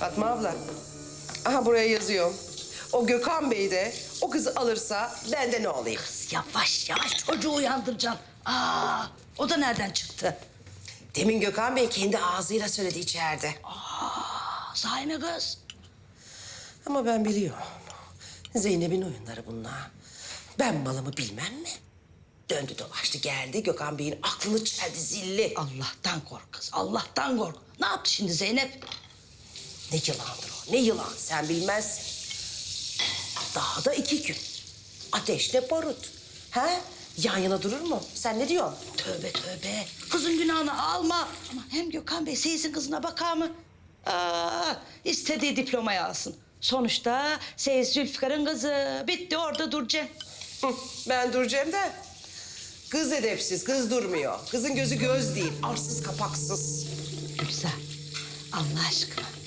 Fatma abla. Aha buraya yazıyor. O Gökhan Bey de o kızı alırsa ben de ne olayım? Yavaş yavaş çocuğu uyandıracaksın. Aa, o da nereden çıktı? Demin Gökhan Bey kendi ağzıyla söyledi içeride. Aa, sahi mi kız? Ama ben biliyorum. Zeynep'in oyunları bunlar. Ben malımı bilmem mi? Döndü dolaştı geldi Gökhan Bey'in aklını çeldi zilli. Allah'tan kork kız, Allah'tan kork. Ne yaptı şimdi Zeynep? Ne yılandır o, ne yılan sen bilmezsin. Daha da iki gün. Ateşle barut. He? Yan yana durur mu? Sen ne diyorsun? Tövbe tövbe. Kızın günahını alma. Ama hem Gökhan Bey Seyis'in kızına bakar mı? Aa, istediği diplomayı alsın. Sonuçta Seyis Zülfikar'ın kızı. Bitti orada duracaksın. Hı, ben duracağım da. Kız edepsiz, kız durmuyor. Kızın gözü göz değil, arsız kapaksız. Gülsel, Allah aşkına.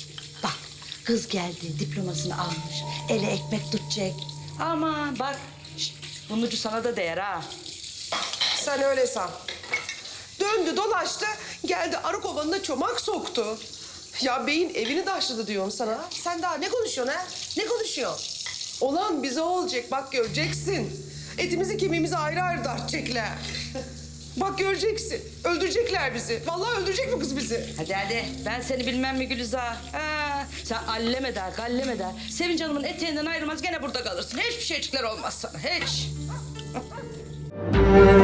Kız geldi, diplomasını almış. Ele ekmek tutacak. Aman bak, şşt, bunun ucu sana da değer ha. Sen öyle san. Döndü dolaştı, geldi arı kovanına çomak soktu. Ya beyin evini taşladı diyorum sana. Sen daha ne konuşuyorsun ha? Ne konuşuyorsun? Olan bize olacak, bak göreceksin. Etimizi kemiğimizi ayrı ayrı dartacaklar. bak göreceksin. Öldürecekler bizi. Vallahi öldürecek bu kız bizi. Hadi hadi, ben seni bilmem mi Gülizar? Ha, sen alleme der, galleme der. Sevinç Hanım'ın eteğinden ayrılmaz, gene burada kalırsın. Hiçbir şeycikler olmaz sana, hiç.